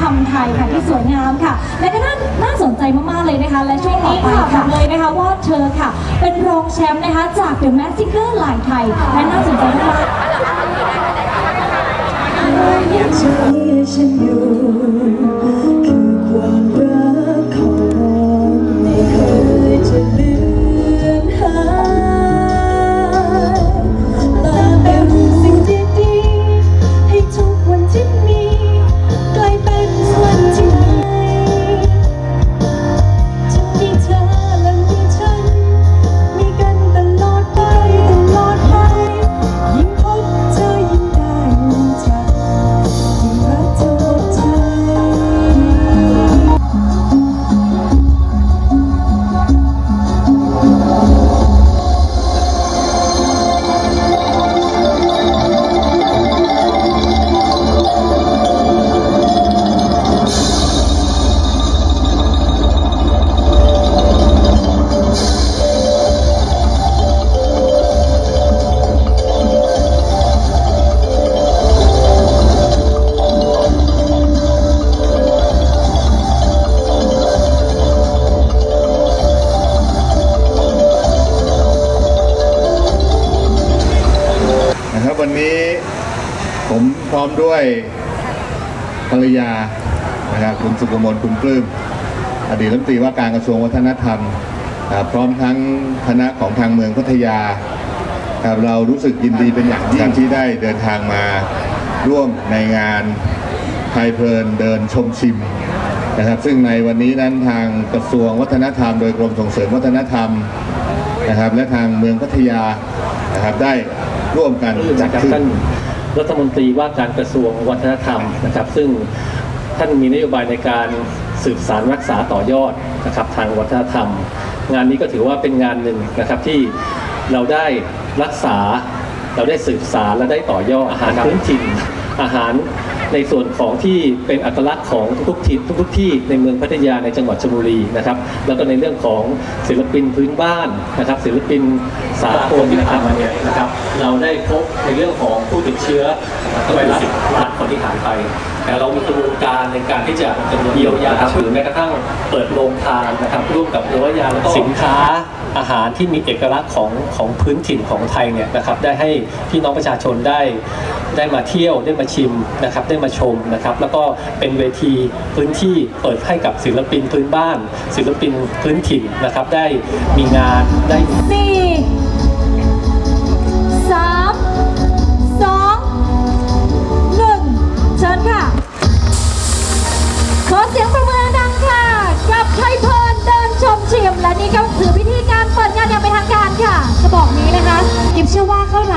ธรรมไทยค่ะที่สวยงามค่ะ และก็น่าน่าสนใจมากๆเลยนะคะ และช่วงนี้ค่ะบอกเลยนะคะว่าเธอค่ะ เป็นรองแชมป์นะคะจาก The Mask Singer หลายไทย และน่าสนใจมากๆ วันนี้ผมพร้อมด้วยภรรยานะครับคุณสุกมลคุณปลื้มอดีตรัฐมนตรีว่าการกระทรวงวัฒนธรรม พร้อมทั้งคณะของทางเมืองพัทยาครับเรารู้สึกยินดีเป็นอย่างยิ่งที่ได้เดินทางมาร่วมในงานไทยเพลินเดินชมชิมนะครับ ซึ่งในวันนี้นั้นทางกระทรวงวัฒนธรรม โดยกรมส่งเสริมวัฒนธรรมนะครับ และทางเมืองพัทยานะครับได้ ร่วมกันจัจัดดขึ้ขึ้นนรัฐมนตรีว่าการกระทรวงวัฒนธรรมนะครับ ซึ่งท่านมีนโยบายในการสืบสารรักษาต่อยอดนะครับทางวัฒนธรรม งานนี้ก็ถือว่าเป็นงานหนึ่งนะครับที่เราได้รักษา เราได้สืบสารและได้ต่อยอดอาหารพื้นถิ่นอาหารในส่วน ของที่เป็นอัตลักษณ์ของทุกๆทิศทุกๆที่ในเมืองพัทยาในจังหวัดชลบุรีนะครับ แล้วก็ในเรื่องของศิลปินพื้นบ้านนะครับ ศิลปินสากลที่ผ่านมาเนี่ยนะครับ เราได้พบในเรื่องของผู้ติดเชื้อไวรัสล้านคนที่หายไป เรามีกระบวนการในการที่จะเยียวยาหรือแม้กระทั่งเปิดโรงทานนะครับร่วมกับโรงยาแล้วก็สินค้าอาหารที่มีเอกลักษณ์ของของพื้นถิ่นของไทยเนี่ยนะครับได้ให้พี่น้องประชาชนได้ได้มาเที่ยวได้มาชิมนะครับได้มาชมนะครับ แล้วก็เป็นเวทีพื้นที่เปิดให้กับศิลปินพื้นบ้าน ศิลปินพื้นถิ่นนะครับได้มีงานได้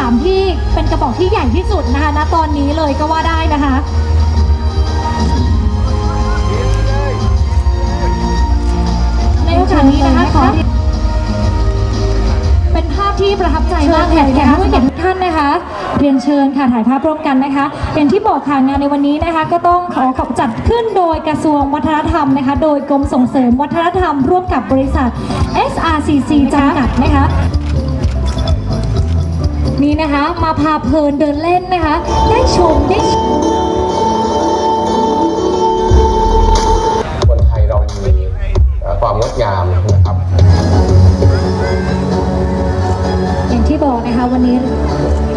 าข้าวหลามที่เป็นกระบอกที่ใหญ่ที่สุดนะคะณตอนนี้เลยก็ว่าได้นะคะ ในโอกาสนี้นะคะขอเป็นภาพที่ประทับใจมากเลยนะคะผู้เห็นทุกท่านนะคะ เรียนเชิญค่ะถ่ายภาพร่วมกันนะคะอย่างที่บอกค่ะงานในวันนี้นะคะ ก็ต้องขอขอบจัดขึ้นโดยกระทรวงวัฒนธรรมนะคะ โดยกรมส่งเสริมวัฒนธรรมร่วมกับบริษัท SRCC จำกัดนะคะ นี่นะคะ มาพาเพลินเดินเล่นนะคะ ได้ชมได้คนไทยเรามีเอ่อความงดงามนะครับอย่างที่บอกนะคะวันนี้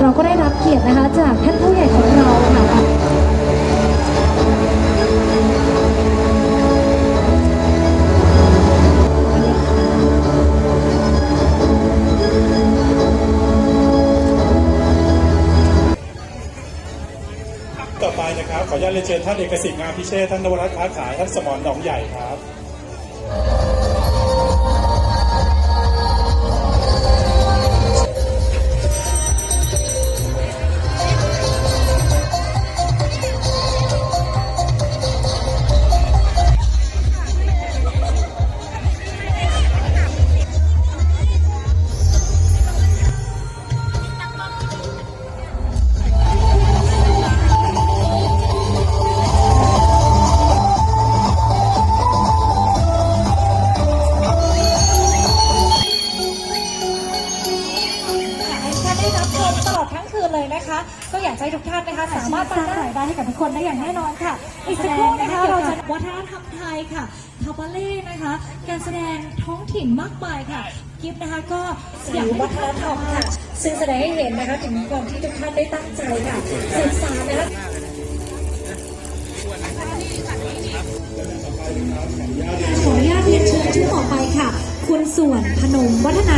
เราก็ได้รับเกียรตินะคะ จากท่านผู้ใหญ่ของเรา ขออนุญาตเรียนเชิญท่านเอกสิทธิ์งามพิเชษท่านนวรัตน์ค้าขายท่านสมรหนองใหญ่ครับ ก็อยากจะให้ทุกท่านนะคะสามารถสร้างรายได้ให้กับทุกคนได้อย่างแน่นอนค่ะ อีกสักครู่นะคะเราวัฒนธรรมไทยค่ะทาบาเล่นะคะ การแสดงท้องถิ่นมากมายค่ะ กิฟต์นะคะก็อยากให้วัฒนธรรมค่ะ ซึ่งแสดงให้เห็นนะคะถึงความที่ทุกท่านได้ตั้งใจค่ะสืบสานนะคะขออนุญาตเรียนเชิญชื่อต่อไปค่ะ คุณส่วนพนมวัฒนาคุณค่ะ